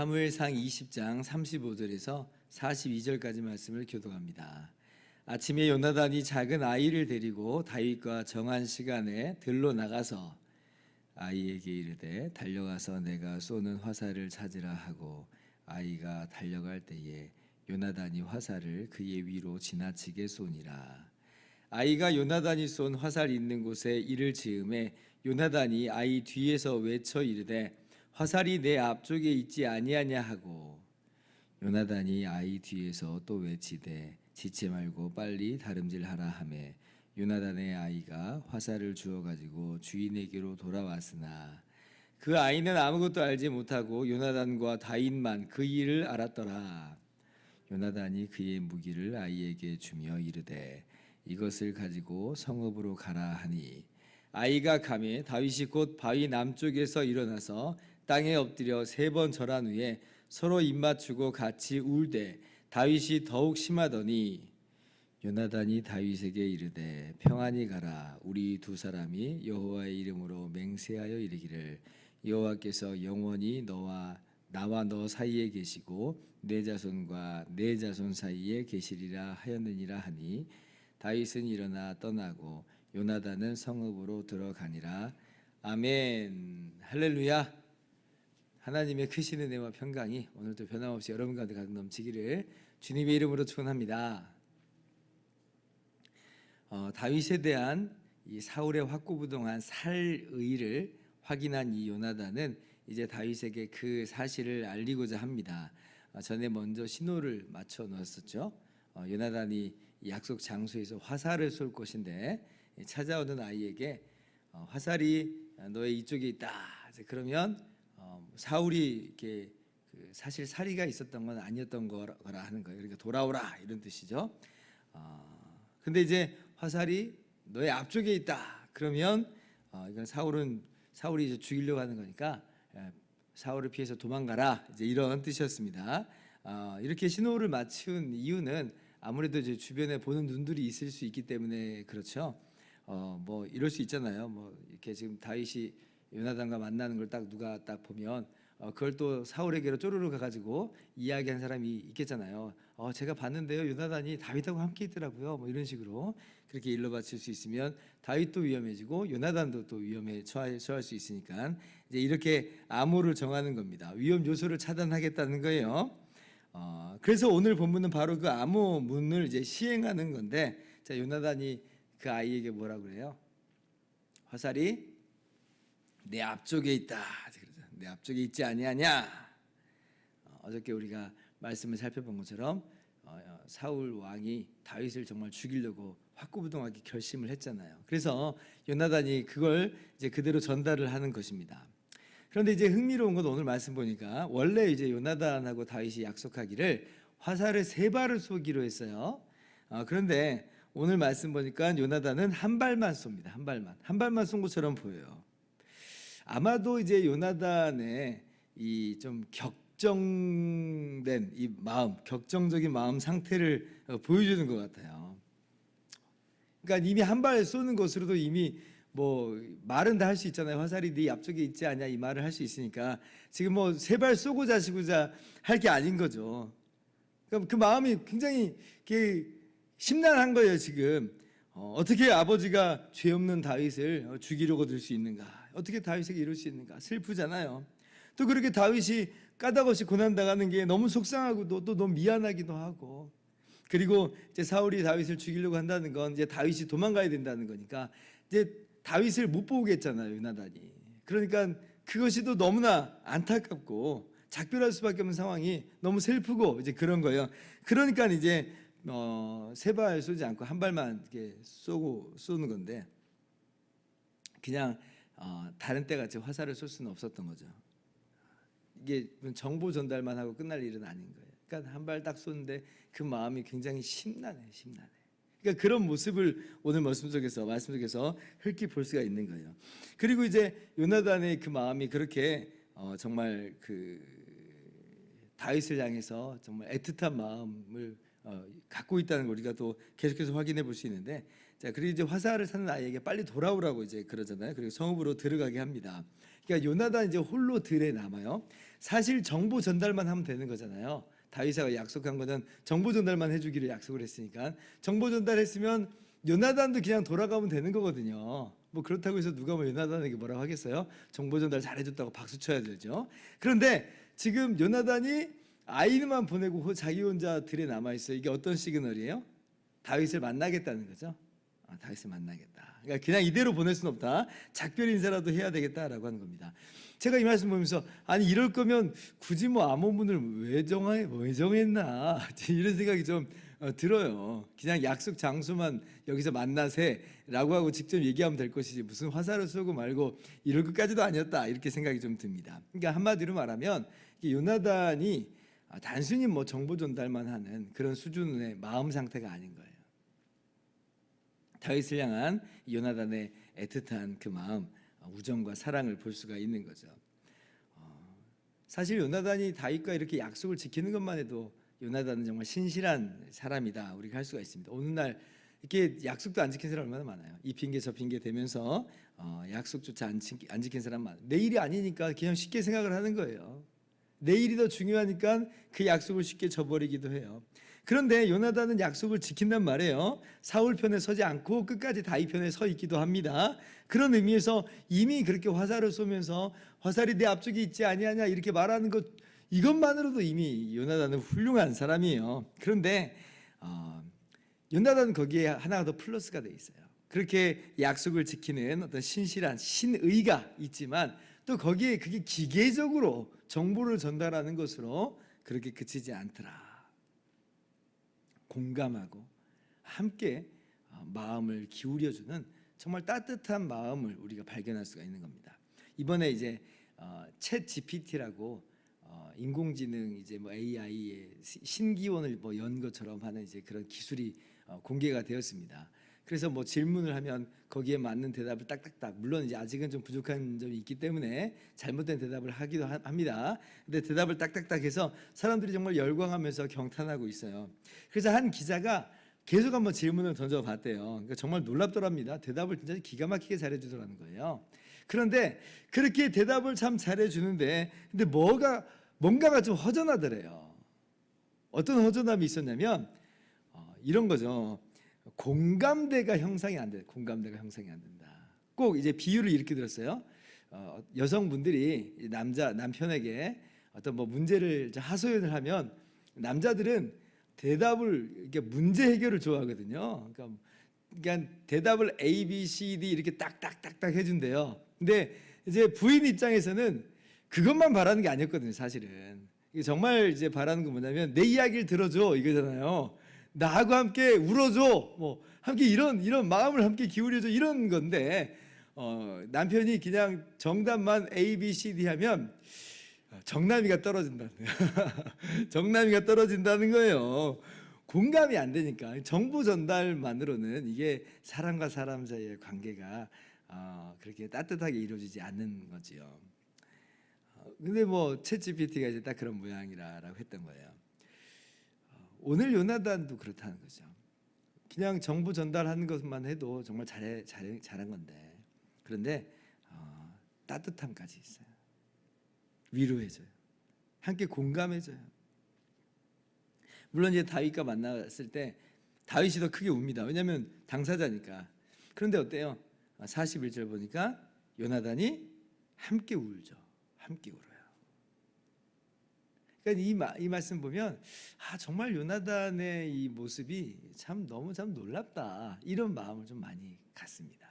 사무엘상 20장 35절에서 42절까지 말씀을 교독합니다. 아침에 요나단이 작은 아이를 데리고 다윗과 정한 시간에 들로 나가서 아이에게 이르되 달려가서 내가 쏘는 화살을 찾으라 하고 아이가 달려갈 때에 요나단이 화살을 그의 위로 지나치게 쏘니라. 아이가 요나단이 쏜 화살 있는 곳에 이를 지음에 요나단이 아이 뒤에서 외쳐 이르되 화살이 내 앞쪽에 있지 아니하냐 하고 요나단이 아이 뒤에서 또 외치되 지체 말고 빨리 다름질하라 하매 요나단의 아이가 화살을 주어 가지고 주인에게로 돌아왔으나 그 아이는 아무것도 알지 못하고 요나단과 다윗만 그 일을 알았더라. 요나단이 그의 무기를 아이에게 주며 이르되 이것을 가지고 성읍으로 가라 하니 아이가 가매 다윗이 곧 바위 남쪽에서 일어나서 땅에 엎드려 세 번 절한 후에 서로 입맞추고 같이 울되 다윗이 더욱 심하더니 요나단이 다윗에게 이르되 평안히 가라. 우리 두 사람이 여호와의 이름으로 맹세하여 이르기를 여호와께서 영원히 너와 나와 너 사이에 계시고 내 자손과 내 자손 사이에 계시리라 하였느니라 하니 다윗은 일어나 떠나고 요나단은 성읍으로 들어가니라. 아멘. 할렐루야 하나님의 크신 은혜와 평강이 오늘도 변함없이 여러분 가운데 가득 넘치기를 주님의 이름으로 축원합니다. 어, 다윗에 대한 이 사울의 확고부동한 살의를 확인한 이 요나단은 이제 다윗에게 그 사실을 알리고자 합니다. 어, 전에 먼저 신호를 맞춰 놓았었죠. 어, 요나단이 이 약속 장소에서 화살을 쏠 것인데 찾아오는 아이에게 어, 화살이 너의 이쪽에 있다. 그러면 어, 사울이 이렇게 그 사실 살이가 있었던 건 아니었던 거라 하는 거예요. 그러니까 돌아오라 이런 뜻이죠. 어, 근데 이제 화살이 너의 앞쪽에 있다. 그러면 어, 이건 사울은 사울이 이제 죽이려고 하는 거니까 예, 사울을 피해서 도망가라. 이제 이런 뜻이었습니다. 어, 이렇게 신호를 맞춘 이유는 아무래도 이제 주변에 보는 눈들이 있을 수 있기 때문에 그렇죠. 어, 뭐 이럴 수 있잖아요. 뭐 이렇게 지금 다윗이 요나단과 만나는 걸 딱 누가 딱 보면 어, 그걸 또 사울에게로 쪼르르 가가지고 이야기한 사람이 있겠잖아요. 어, 제가 봤는데요, 요나단이 다윗하고 함께 있더라고요. 뭐 이런 식으로 그렇게 일러 바칠 수 있으면 다윗도 위험해지고 요나단도 또 위험에 처할, 처할 수 있으니까 이제 이렇게 암호를 정하는 겁니다. 위험 요소를 차단하겠다는 거예요. 어, 그래서 오늘 본문은 바로 그 암호 문을 이제 시행하는 건데, 자 요나단이 그 아이에게 뭐라 그래요? 화살이 내 앞쪽에 있다. 내 앞쪽에 있지 아니하냐? 어, 어저께 우리가 말씀을 살펴본 것처럼 어, 어, 사울 왕이 다윗을 정말 죽이려고 확고부동하게 결심을 했잖아요. 그래서 요나단이 그걸 이제 그대로 전달을 하는 것입니다. 그런데 이제 흥미로운 건 오늘 말씀 보니까 원래 이제 요나단하고 다윗이 약속하기를 화살을 세 발을 쏘기로 했어요. 어, 그런데 오늘 말씀 보니까 요나단은 한 발만 쏩니다. 한 발만. 한 발만 쏜 것처럼 보여요. 아마도 이제 요나단의 이 좀 격정된 이 마음, 격정적인 마음 상태를 어, 보여주는 것 같아요. 그러니까 이미 한 발 쏘는 것으로도 이미 뭐 말은 다 할 수 있잖아요. 화살이 네 앞쪽에 있지 않냐 이 말을 할 수 있으니까 지금 뭐 세 발 쏘고 자시고자 할 게 아닌 거죠. 그 마음이 굉장히 심란한 거예요 지금. 어, 어떻게 아버지가 죄 없는 다윗을 어, 죽이려고 들 수 있는가? 어떻게 다윗에게 이럴 수 있는가? 슬프잖아요. 또 그렇게 다윗이 까닭없이 고난 당하는 게 너무 속상하고 또, 또 너무 미안하기도 하고 그리고 이제 사울이 다윗을 죽이려고 한다는 건 이제 다윗이 도망가야 된다는 거니까 이제 다윗을 못 보겠잖아요 요나단이. 그러니까 그것이 또 너무나 안타깝고 작별할 수밖에 없는 상황이 너무 슬프고 이제 그런 거예요. 그러니까 이제 어, 세발 쏘지 않고 한 발만 이렇게 쏘고 쏘는 건데 그냥 어, 다른 때 같이 화살을 쏠 수는 없었던 거죠. 이게 정보 전달만 하고 끝날 일은 아닌 거예요. 그러니까 한 발 딱 쏘는데 그 마음이 굉장히 심란해, 심란해. 그러니까 그런 모습을 오늘 말씀 속에서 말씀 속에서 흙이 볼 수가 있는 거예요. 그리고 이제 요나단의 그 마음이 그렇게 어, 정말 그 다윗을 향해서 정말 애틋한 마음을 어, 갖고 있다는 걸 우리가 또 계속해서 확인해 볼 수 있는데 자 그리고 이제 화살을 사는 아이에게 빨리 돌아오라고 이제 그러잖아요. 그리고 성읍으로 들어가게 합니다. 그러니까 요나단 이제 홀로 들에 남아요. 사실 정보 전달만 하면 되는 거잖아요. 다윗이 약속한 거는 정보 전달만 해주기를 약속을 했으니까 정보 전달했으면 요나단도 그냥 돌아가면 되는 거거든요. 뭐 그렇다고 해서 누가 뭐 요나단에게 뭐라고 하겠어요? 정보 전달 잘해줬다고 박수 쳐야 되죠. 그런데 지금 요나단이 아이만 보내고 호- 자기 혼자 들에 남아 있어요. 이게 어떤 시그널이에요? 다윗을 만나겠다는 거죠. 아, 다윗을 만나겠다. 그러니까 그냥 이대로 보낼 수는 없다. 작별 인사라도 해야 되겠다라고 하는 겁니다. 제가 이 말씀 보면서 아니 이럴 거면 굳이 뭐 암호문을 왜 정해 왜 정했나 이런 생각이 좀 어, 들어요. 그냥 약속 장소만 여기서 만나세라고 하고 직접 얘기하면 될 것이지 무슨 화살을 쏘고 말고 이럴 것까지도 아니었다 이렇게 생각이 좀 듭니다. 그러니까 한마디로 말하면 요나단이 아, 단순히 뭐 정보 전달만 하는 그런 수준의 마음 상태가 아닌 거예요. 다윗을 향한 요나단의 애틋한 그 마음, 어, 우정과 사랑을 볼 수가 있는 거죠. 어, 사실 요나단이 다윗과 이렇게 약속을 지키는 것만 해도 요나단은 정말 신실한 사람이다 우리가 할 수가 있습니다. 어느 날 이렇게 약속도 안 지킨 사람 얼마나 많아요. 이 핑계 저 핑계 되면서 어, 약속조차 안, 지, 안 지킨 사람 많아요. 내일이 아니니까 그냥 쉽게 생각을 하는 거예요. 내일이 더 중요하니까 그 약속을 쉽게 저버리기도 해요. 그런데 요나단은 약속을 지킨단 말이에요. 사울 편에 서지 않고 끝까지 다윗 편에 서 있기도 합니다. 그런 의미에서 이미 그렇게 화살을 쏘면서 화살이 내 앞쪽에 있지 아니하냐 이렇게 말하는 것 이것만으로도 이미 요나단은 훌륭한 사람이에요. 그런데 어, 요나단은 거기에 하나가 더 플러스가 돼 있어요. 그렇게 약속을 지키는 어떤 신실한 신의가 있지만 또 거기에 그게 기계적으로 정보를 전달하는 것으로 그렇게 그치지 않더라. 공감하고 함께 어, 마음을 기울여주는 정말 따뜻한 마음을 우리가 발견할 수가 있는 겁니다. 이번에 이제 어, 챗 GPT라고 어, 인공지능 이제 뭐 AI의 신기원을 뭐 연 것처럼 하는 이제 그런 기술이 어, 공개가 되었습니다. 그래서 뭐 질문을 하면 거기에 맞는 대답을 딱딱딱 물론 이제 아직은 좀 부족한 점이 있기 때문에 잘못된 대답을 하기도 하- 합니다. 근데 대답을 딱딱딱 해서 사람들이 정말 열광하면서 경탄하고 있어요. 그래서 한 기자가 계속 한번 질문을 던져봤대요. 그러니까 정말 놀랍더랍니다. 대답을 진짜 기가 막히게 잘해주더라는 거예요. 그런데 그렇게 대답을 참 잘해주는데 근데 뭐가 뭔가가 좀 허전하더래요. 어떤 허전함이 있었냐면 어, 이런 거죠. 공감대가 형성이 안 돼. 공감대가 형성이 안 된다. 꼭 이제 비유를 이렇게 들었어요. 어, 여성분들이 남자 남편에게 어떤 뭐 문제를 하소연을 하면 남자들은 대답을 이렇게 문제 해결을 좋아하거든요. 그러니까, 그러니까 대답을 A, B, C, D 이렇게 딱딱딱딱 해준대요. 근데 이제 부인 입장에서는 그것만 바라는 게 아니었거든요, 사실은. 정말 이제 바라는 건 뭐냐면 내 이야기를 들어줘 이거잖아요. 나하고 함께 울어줘, 뭐 함께 이런 이런 마음을 함께 기울여줘 이런 건데 어, 남편이 그냥 정답만 A, B, C, D 하면 정남이가 떨어진다는 정남이가 떨어진다는 거예요. 공감이 안 되니까 정보 전달만으로는 이게 사람과 사람 사이의 관계가 어, 그렇게 따뜻하게 이루어지지 않는 거지요. 어, 근데 뭐 챗GPT가 이제 딱 그런 모양이라라고 했던 거예요. 어, 오늘 요나단도 그렇다는 거죠. 그냥 정보 전달하는 것만 해도 정말 잘해, 잘해 잘한 건데 그런데 어, 따뜻함까지 있어요. 위로해줘요. 함께 공감해줘요. 물론 이제 다윗과 만났을 때 다윗이 더 크게 웁니다. 왜냐하면 당사자니까. 그런데 어때요? 41절 보니까 요나단이 함께 울죠. 함께 울어요. 그러니까 이, 마, 이 말씀 보면 아 정말 요나단의 이 모습이 참 너무 참 놀랍다 이런 마음을 좀 많이 갖습니다.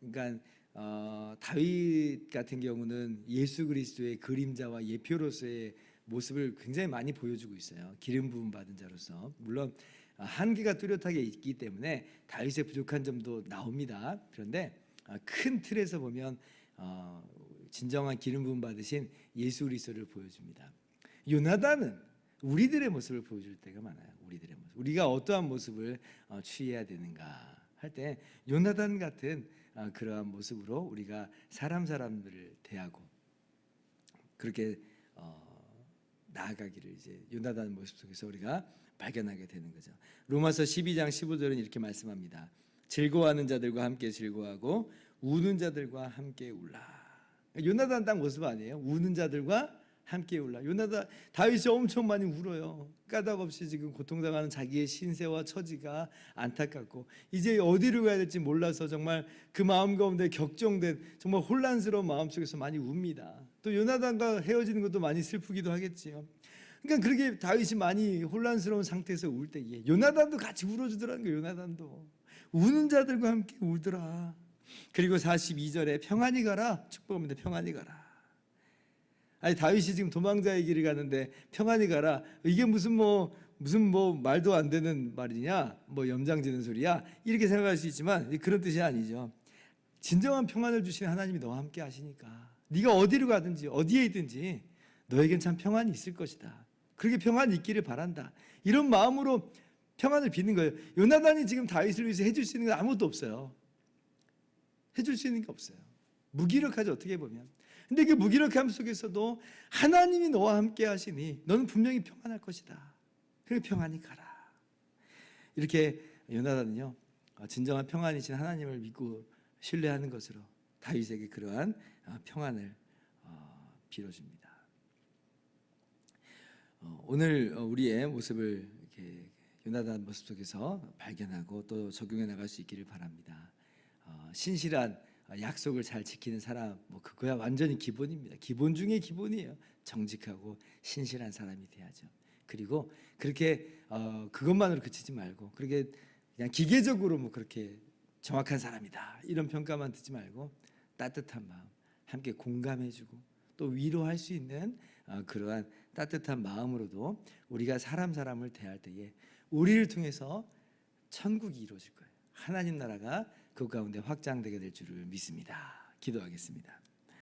그러니까 어, 다윗 같은 경우는 예수 그리스도의 그림자와 예표로서의 모습을 굉장히 많이 보여주고 있어요. 기름 부음 받은 자로서 물론 어, 한계가 뚜렷하게 있기 때문에 다윗의 부족한 점도 나옵니다. 그런데 어, 큰 틀에서 보면 어, 진정한 기름 부음 받으신 예수 그리스도를 보여줍니다. 요나단은 우리들의 모습을 보여줄 때가 많아요. 우리들의 모습. 우리가 어떠한 모습을 어, 취해야 되는가 할 때 요나단 같은 어, 그러한 모습으로 우리가 사람 사람들을 대하고 그렇게 어, 나아가기를 이제 요나단 모습 속에서 우리가 발견하게 되는 거죠. 로마서 12장 15절은 이렇게 말씀합니다. 즐거워하는 자들과 함께 즐거워하고 우는 자들과 함께 울라. 요나단 딱 모습 아니에요? 우는 자들과 함께 울라. 요나단 다윗이 엄청 많이 울어요. 까닭 없이 지금 고통당하는 자기의 신세와 처지가 안타깝고 이제 어디로 가야 될지 몰라서 정말 그 마음 가운데 격정된 정말 혼란스러운 마음 속에서 많이 웁니다. 또 요나단과 헤어지는 것도 많이 슬프기도 하겠지요. 그러니까 그렇게 다윗이 많이 혼란스러운 상태에서 울 때에 요나단도 같이 울어주더라는 거예요. 요나단도 우는 자들과 함께 울더라. 그리고 42절에 평안히 가라 축복합니다. 평안히 가라. 아니 다윗이 지금 도망자의 길을 가는데 평안히 가라. 이게 무슨 뭐 무슨 뭐 말도 안 되는 말이냐? 뭐 염장지는 소리야? 이렇게 생각할 수 있지만 그런 뜻이 아니죠. 진정한 평안을 주시는 하나님이 너와 함께 하시니까 네가 어디로 가든지 어디에 있든지 너에겐 참 평안이 있을 것이다. 그렇게 평안이 있기를 바란다. 이런 마음으로 평안을 비는 거예요. 요나단이 지금 다윗을 위해서 해줄 수 있는 건 아무것도 없어요. 해줄 수 있는 게 없어요. 무기력하죠 어떻게 보면. 근데 그 무기력함 속에서도 하나님이 너와 함께 하시니 너는 분명히 평안할 것이다. 그래 평안히 가라. 이렇게 요나단은요 어, 진정한 평안이신 하나님을 믿고 신뢰하는 것으로 다윗에게 그러한 어, 평안을 어, 빌어줍니다. 어, 오늘 어, 우리의 모습을 이렇게 요나단 모습 속에서 발견하고 또 적용해 나갈 수 있기를 바랍니다. 어, 신실한 어, 약속을 잘 지키는 사람, 뭐 그거야 완전히 기본입니다. 기본 중에 기본이에요. 정직하고 신실한 사람이 돼야죠. 그리고 그렇게 어, 그것만으로 그치지 말고 그렇게 그냥 기계적으로 뭐 그렇게 정확한 사람이다 이런 평가만 듣지 말고 따뜻한 마음, 함께 공감해주고 또 위로할 수 있는 어, 그러한 따뜻한 마음으로도 우리가 사람 사람을 대할 때에 우리를 통해서 천국이 이루어질 거예요. 하나님 나라가 그 가운데 확장되게 될 줄을 믿습니다. 기도하겠습니다.